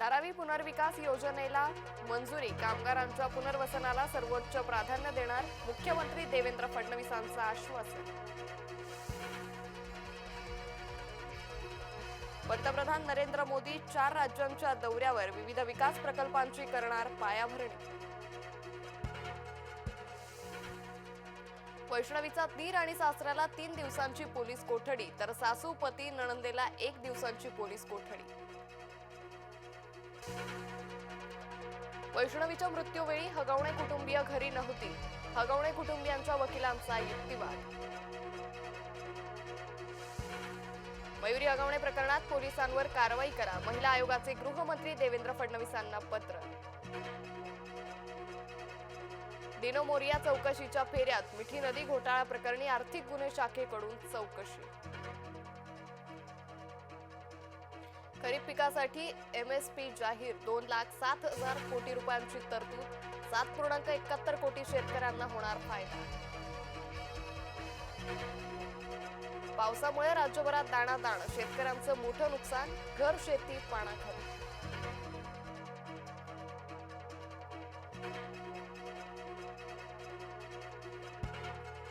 धारावी पुनर्विकास योजनेला मंजुरी. कामगारांच्या पुनर्वसनाला सर्वोच्च प्राधान्य देणार मुख्यमंत्री देवेंद्र फडणवीसांचं आश्वासन. पंतप्रधान नरेंद्र मोदी चार राज्यांच्या दौऱ्यावर विविध विकास प्रकल्पांची करणार पायाभरणी. वैष्णवीचा तीर आणि सासऱ्याला तीन दिवसांची पोलीस कोठडी तर सासू पती नणंदेला एक दिवसांची पोलीस कोठडी. वैष्णवीच्या मृत्यूवेळी हगवणे कुटुंबीय घरी नव्हती. हगवणे कुटुंबियांच्या वकिलांचा युक्तिवाद. मयुरी हगवणे प्रकरणात पोलिसांवर कारवाई करा. महिला आयोगाचे गृहमंत्री देवेंद्र फडणवीसांना पत्र. दिनो मोरिया चौकशीच्या फेऱ्यात मिठी नदी घोटाळा प्रकरणी आर्थिक गुन्हे शाखेकडून चौकशी. खरीप पिकासाठी एम एस पी जाहीर. दोन लाख सात हजार कोटी रुपयांची तरतूद. सात पूर्णांक एकाहत्तर कोटी शेतकऱ्यांना होणार फायदा. पावसामुळे राज्यभरात दाणादाण. शेतकऱ्यांचं मोठं नुकसान घर शेती पाणाखाली